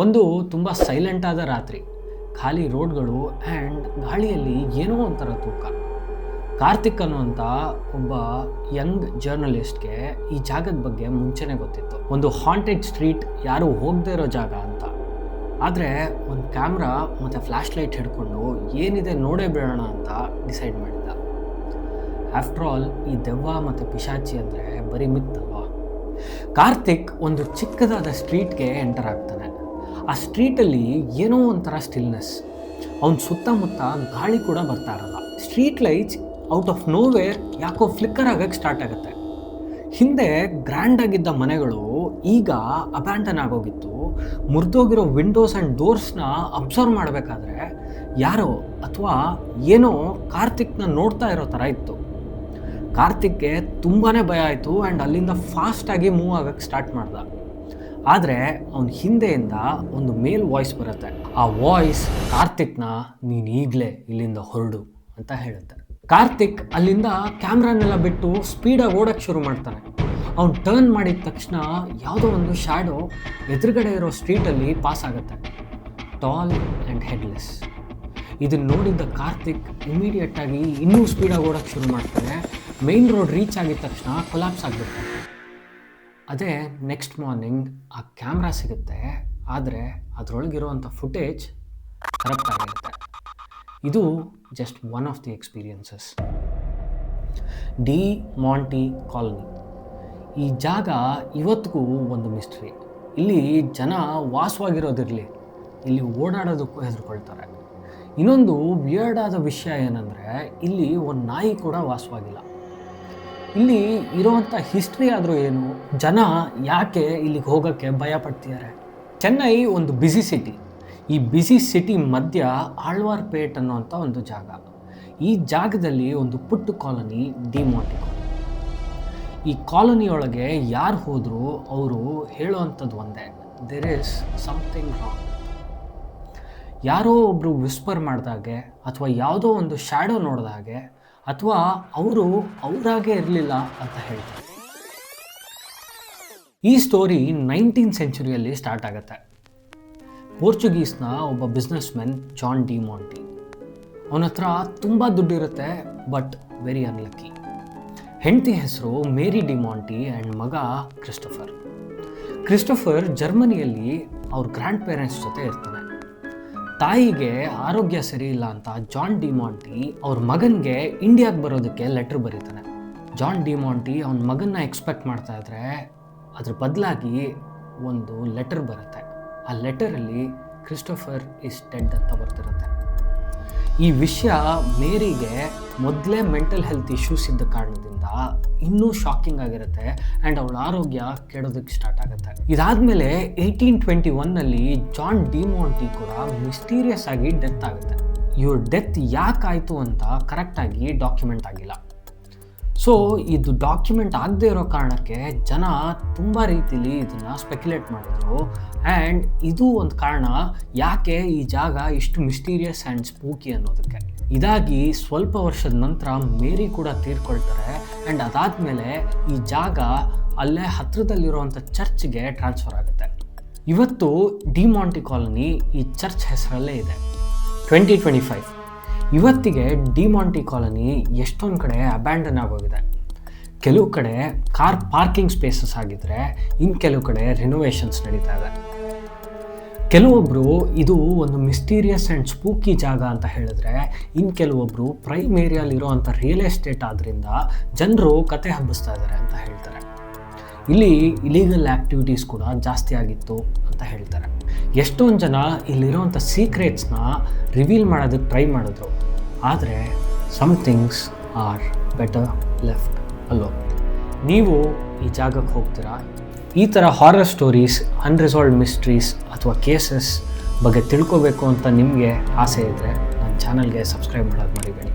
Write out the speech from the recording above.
ಒಂದು ತುಂಬ ಸೈಲೆಂಟ್ ಆದ ರಾತ್ರಿ. ಖಾಲಿ ರೋಡ್ಗಳು ಆ್ಯಂಡ್ ಗಾಳಿಯಲ್ಲಿ ಏನೋ ಒಂಥರ ತೂಕ. ಕಾರ್ತಿಕ್ ಅನ್ನುವಂಥ ಒಬ್ಬ ಯಂಗ್ ಜರ್ನಲಿಸ್ಟ್ಗೆ ಈ ಜಾಗದ ಬಗ್ಗೆ ಮುಂಚೆನೇ ಗೊತ್ತಿತ್ತು. ಒಂದು ಹಾಂಟೆಡ್ ಸ್ಟ್ರೀಟ್ ಯಾರು ಹೋಗದೇ ಇರೋ ಜಾಗ ಅಂತ. ಆದರೆ ಒಂದು ಕ್ಯಾಮ್ರಾ ಮತ್ತು ಫ್ಲ್ಯಾಶ್ ಲೈಟ್ ಹಿಡ್ಕೊಂಡು ಏನಿದೆ ನೋಡೇ ಬಿಡೋಣ ಅಂತ ಡಿಸೈಡ್ ಮಾಡಿದ್ದ. ಆಫ್ಟರ್ ಆಲ್ ಈ ದೆವ್ವ ಮತ್ತು ಪಿಶಾಚಿ ಅಂದರೆ ಬರೀ ಮಿತ್ ಅಲ್ವಾ ಕಾರ್ತಿಕ್ ಒಂದು ಚಿಕ್ಕದಾದ ಸ್ಟ್ರೀಟ್ಗೆ ಎಂಟರ್ ಆಗ್ತಾನೆ. ಆ ಸ್ಟ್ರೀಟಲ್ಲಿ ಏನೋ ಒಂಥರ ಸ್ಟಿಲ್ನೆಸ್ ಅವ್ನ ಸುತ್ತಮುತ್ತ ಗಾಳಿ ಕೂಡ ಬರ್ತಾ ಇರಲ್ಲ. Street lights out of nowhere ಯಾಕೋ ಫ್ಲಿಕ್ಕರ್ ಆಗೋಕ್ಕೆ ಸ್ಟಾರ್ಟ್ ಆಗುತ್ತೆ. ಹಿಂದೆ ಗ್ರ್ಯಾಂಡ್ ಆಗಿದ್ದ ಮನೆಗಳು ಈಗ ಅಬ್ಯಾಂಡನ್ ಆಗೋಗಿತ್ತು. ಮುರಿದೋಗಿರೋ ವಿಂಡೋಸ್ ಆ್ಯಂಡ್ ಡೋರ್ಸ್ನ ಅಬ್ಸರ್ವ್ ಮಾಡಬೇಕಾದ್ರೆ ಯಾರೋ ಅಥವಾ ಏನೋ ಕಾರ್ತಿಕ್ನ ನೋಡ್ತಾ ಇರೋ ಥರ ಇತ್ತು. ಕಾರ್ತಿಕ್ಗೆ ತುಂಬಾ ಭಯ ಆಯಿತು ಆ್ಯಂಡ್ ಅಲ್ಲಿಂದ ಫಾಸ್ಟಾಗಿ ಮೂವ್ ಆಗೋಕ್ಕೆ ಸ್ಟಾರ್ಟ್ ಮಾಡ್ದ. ಆದರೆ ಅವನ ಹಿಂದೆಯಿಂದ ಒಂದು ಮೇಲ್ ವಾಯ್ಸ್ ಬರುತ್ತೆ. ಆ ವಾಯ್ಸ್ ಕಾರ್ತಿಕ್ನ ನೀನು ಈಗಲೇ ಇಲ್ಲಿಂದ ಹೊರಡು ಅಂತ ಹೇಳುತ್ತೆ. ಕಾರ್ತಿಕ್ ಅಲ್ಲಿಂದ ಕ್ಯಾಮ್ರಾನೆಲ್ಲ ಬಿಟ್ಟು ಸ್ಪೀಡಾಗಿ ಓಡೋಕ್ಕೆ ಶುರು ಮಾಡ್ತಾನೆ. ಅವ್ನು ಟರ್ನ್ ಮಾಡಿದ ತಕ್ಷಣ ಯಾವುದೋ ಒಂದು ಶ್ಯಾಡೋ ಎದುರುಗಡೆ ಇರೋ ಸ್ಟ್ರೀಟಲ್ಲಿ ಪಾಸ್ ಆಗುತ್ತೆ. Tall and headless. ಇದನ್ನು ನೋಡಿದ್ದ ಕಾರ್ತಿಕ್ ಇಮಿಡಿಯೇಟಾಗಿ ಇನ್ನೂ ಸ್ಪೀಡಾಗಿ ಓಡೋಕ್ಕೆ ಶುರು ಮಾಡ್ತಾನೆ. ಮೈನ್ ರೋಡ್ ರೀಚ್ ಆಗಿದ ತಕ್ಷಣ ಕೊಲಾಪ್ಸ್ ಆಗಿಬಿಡ್ತಾನೆ. ಅದೇ ನೆಕ್ಸ್ಟ್ ಮಾರ್ನಿಂಗ್ ಆ ಕ್ಯಾಮ್ರಾ ಸಿಗುತ್ತೆ, ಆದರೆ ಅದರೊಳಗಿರುವಂಥ ಫುಟೇಜ್ ಕರಪ್ಟ್ ಆಗಿರುತ್ತೆ ಇದು just one of the experiences De Monte colony. ಈ ಜಾಗ ಇವತ್ತಿಗೂ ಒಂದು ಮಿಸ್ಟ್ರಿ ಇಲ್ಲಿ ಜನ ವಾಸವಾಗಿರೋದಿರಲಿ, ಇಲ್ಲಿ ಓಡಾಡೋದಕ್ಕೂ ಹೆದರ್ಕೊಳ್ತಾರೆ. ಇನ್ನೊಂದು ವಿಯರ್ಡಾದ ವಿಷಯ ಏನಂದರೆ, ಇಲ್ಲಿ ಒಂದು ನಾಯಿ ಕೂಡ ವಾಸವಾಗಿಲ್ಲ. ಇಲ್ಲಿ ಇರುವಂಥ ಹಿಸ್ಟ್ರಿ ಆದರೂ ಏನು? ಜನ ಯಾಕೆ ಇಲ್ಲಿಗೆ ಹೋಗೋಕ್ಕೆ ಭಯ ಪಡ್ತಿದ್ದಾರೆ? ಚೆನ್ನೈ ಒಂದು ಬ್ಯುಸಿ ಸಿಟಿ ಈ ಬ್ಯುಸಿ ಸಿಟಿ ಮಧ್ಯ ಆಳ್ವಾರ್ಪೇಟ್ ಅನ್ನುವಂಥ ಒಂದು ಜಾಗ. ಈ ಜಾಗದಲ್ಲಿ ಒಂದು ಪುಟ್ಟು ಕಾಲೋನಿ ಡಿಮಾಂಟಿ ಕಾಲನಿ ಈ ಕಾಲೋನಿಯೊಳಗೆ ಯಾರು ಹೋದರೂ ಅವರು ಹೇಳುವಂಥದ್ದು ಒಂದೇ. ದೇರ್ ಇಸ್ ಸಮಥಿಂಗ್ ರಾಂಗ್ ಯಾರೋ ಒಬ್ಬರು ವಿಸ್ಪರ್ ಮಾಡಿದಾಗೆ ಅಥವಾ ಯಾವುದೋ ಒಂದು ಶ್ಯಾಡೋ ನೋಡಿದಾಗೆ ಅಥವಾ ಅವರು ಅವರಾಗೇ ಇರಲಿಲ್ಲ ಅಂತ ಹೇಳ್ತಾರೆ. ಈ ಸ್ಟೋರಿ ನೈನ್ಟೀನ್ ಸೆಂಚುರಿಯಲ್ಲಿ ಸ್ಟಾರ್ಟ್ ಆಗುತ್ತೆ. ಪೋರ್ಚುಗೀಸ್ನ ಒಬ್ಬ business men John De Monte ಅವನ ಹತ್ರ ತುಂಬ ದುಡ್ಡಿರುತ್ತೆ ಬಟ್ ವೆರಿ ಅನ್ಲಕ್ಕಿ ಹೆಂಡತಿ ಹೆಸರು ಮೇರಿ ಡಿ ಮಾಂಟಿ ಆ್ಯಂಡ್ ಮಗ ಕ್ರಿಸ್ಟೋಫರ್. ಕ್ರಿಸ್ಟೋಫರ್ ಜರ್ಮನಿಯಲ್ಲಿ ಅವ್ರ ಗ್ರ್ಯಾಂಡ್ ಪೇರೆಂಟ್ಸ್ ಜೊತೆ ಇರ್ತಾನೆ. ತಾಯಿಗೆ ಆರೋಗ್ಯ ಸರಿ ಇಲ್ಲ ಅಂತ ಜಾನ್ ಡಿ ಮಾಂಟಿ ಅವ್ರ ಮಗನಿಗೆ ಇಂಡಿಯಾಗೆ ಬರೋದಕ್ಕೆ ಲೆಟ್ರ್ ಬರೀತಾನೆ. ಜಾನ್ ಡಿ ಮಾಂಟಿ ಅವನ ಮಗನ್ನ ಎಕ್ಸ್ಪೆಕ್ಟ್ ಮಾಡ್ತಾ ಇದ್ರೆ ಅದ್ರ ಬದಲಾಗಿ ಒಂದು ಲೆಟರ್ ಬರುತ್ತೆ. ಆ ಲೆಟರಲ್ಲಿ ಕ್ರಿಸ್ಟೋಫರ್ ಇಸ್ ಡೆಡ್ ಅಂತ ಬರ್ತಿರುತ್ತೆ. ಈ ವಿಷಯ ಮೇರಿಗೆ ಮೊದಲೇ ಮೆಂಟಲ್ ಹೆಲ್ತ್ ಇಶ್ಯೂಸ್ ಇದ್ದ ಕಾರಣದಿಂದ ಇನ್ನೂ ಶಾಕಿಂಗ್ ಆಗಿರುತ್ತೆ ಆ್ಯಂಡ್ ಅವಳ ಆರೋಗ್ಯ ಕೆಡೋದಕ್ಕೆ ಸ್ಟಾರ್ಟ್ ಆಗುತ್ತೆ. ಇದಾದಮೇಲೆ ಏಯ್ಟೀನ್ ಟ್ವೆಂಟಿ ಒನ್ನಲ್ಲಿ ಜಾನ್ ಡಿಮೋಂಟಿ ಕೂಡ ಮಿಸ್ಟೀರಿಯಸ್ ಆಗಿ ಡೆತ್ ಆಗುತ್ತೆ. ಇವ್ರ ಡೆತ್ ಯಾಕಾಯಿತು ಅಂತ ಕರೆಕ್ಟಾಗಿ ಡಾಕ್ಯುಮೆಂಟ್ ಆಗಿಲ್ಲ. ಸೊ ಇದು ಡಾಕ್ಯುಮೆಂಟ್ ಆಗದೆ ಇರೋ ಕಾರಣಕ್ಕೆ ಜನ ತುಂಬ ರೀತಿಲಿ ಇದನ್ನು ಸ್ಪೆಕ್ಯುಲೇಟ್ ಮಾಡಿದರು. ಆ್ಯಂಡ್ ಇದು ಒಂದು ಕಾರಣ ಯಾಕೆ ಈ ಜಾಗ ಇಷ್ಟು ಮಿಸ್ಟೀರಿಯಸ್ ಆ್ಯಂಡ್ ಸ್ಪೂಕಿ ಅನ್ನೋದಕ್ಕೆ. ಇದಾಗಿ ಸ್ವಲ್ಪ ವರ್ಷದ ನಂತರ ಮೇರಿ ಕೂಡ ತೀರ್ಕೊಳ್ತಾರೆ. ಆ್ಯಂಡ್ ಅದಾದಮೇಲೆ ಈ ಜಾಗ ಅಲ್ಲೇ ಹತ್ತಿರದಲ್ಲಿರುವಂಥ ಚರ್ಚ್ಗೆ ಟ್ರಾನ್ಸ್ಫರ್ ಆಗುತ್ತೆ. ಇವತ್ತು ಡಿಮಾಂಟಿ ಕಾಲನಿ ಈ ಚರ್ಚ್ ಹೆಸರಲ್ಲೇ ಇದೆ. ಟ್ವೆಂಟಿ ಟ್ವೆಂಟಿ ಫೈವ್ ಇವತ್ತಿಗೆ ಡಿಮಾಂಟಿ ಕಾಲೋನಿ ಎಷ್ಟೊಂದು ಕಡೆ ಅಬ್ಯಾಂಡನ್ ಆಗೋಗಿದೆ. ಕೆಲವು ಕಡೆ ಕಾರ್ ಪಾರ್ಕಿಂಗ್ ಸ್ಪೇಸಸ್ ಆಗಿದ್ರೆ ಇನ್ನು ಕೆಲವು ಕಡೆ ರಿನೋವೇಷನ್ಸ್ ನಡೀತಾ ಇದೆ. ಕೆಲವೊಬ್ಬರು ಇದು ಒಂದು ಮಿಸ್ಟೀರಿಯಸ್ ಆ್ಯಂಡ್ ಸ್ಪೂಕಿ ಜಾಗ ಅಂತ ಹೇಳಿದ್ರೆ ಇನ್ನು ಕೆಲವೊಬ್ಬರು ಪ್ರೈಮ್ ಏರಿಯಾಲಿರುವಂಥ ರಿಯಲ್ ಎಸ್ಟೇಟ್ ಆದ್ದರಿಂದ ಜನರು ಕತೆ ಹಬ್ಬಿಸ್ತಾ ಇದ್ದಾರೆ ಅಂತ ಹೇಳ್ತಾರೆ. ಇಲ್ಲಿ ಇಲೀಗಲ್ ಆ್ಯಕ್ಟಿವಿಟೀಸ್ ಕೂಡ ಜಾಸ್ತಿ ಆಗಿತ್ತು ಅಂತ ಹೇಳ್ತಾರೆ. ಎಷ್ಟೊಂದು ಜನ ಇಲ್ಲಿರೋವಂಥ ಸೀಕ್ರೆಟ್ಸ್ನ ರಿವೀಲ್ ಮಾಡೋದಕ್ಕೆ ಟ್ರೈ ಮಾಡಿದ್ರು. ಆದರೆ some things are better left alone ನೀವು ಈ ಜಾಗಕ್ಕೆ ಹೋಗ್ತೀರಾ? ಈ ಥರ ಹಾರರ್ ಸ್ಟೋರೀಸ್ ಅನ್ರಿಸಾಲ್ವ್ ಮಿಸ್ಟ್ರೀಸ್ ಅಥವಾ ಕೇಸಸ್ ಬಗ್ಗೆ ತಿಳ್ಕೊಬೇಕು ಅಂತ ನಿಮಗೆ ಆಸೆ ಇದ್ದರೆ ನನ್ನ ಚಾನಲ್ಗೆ ಸಬ್ಸ್ಕ್ರೈಬ್ ಮಾಡೋದು ಮರಿಬೇಡಿ.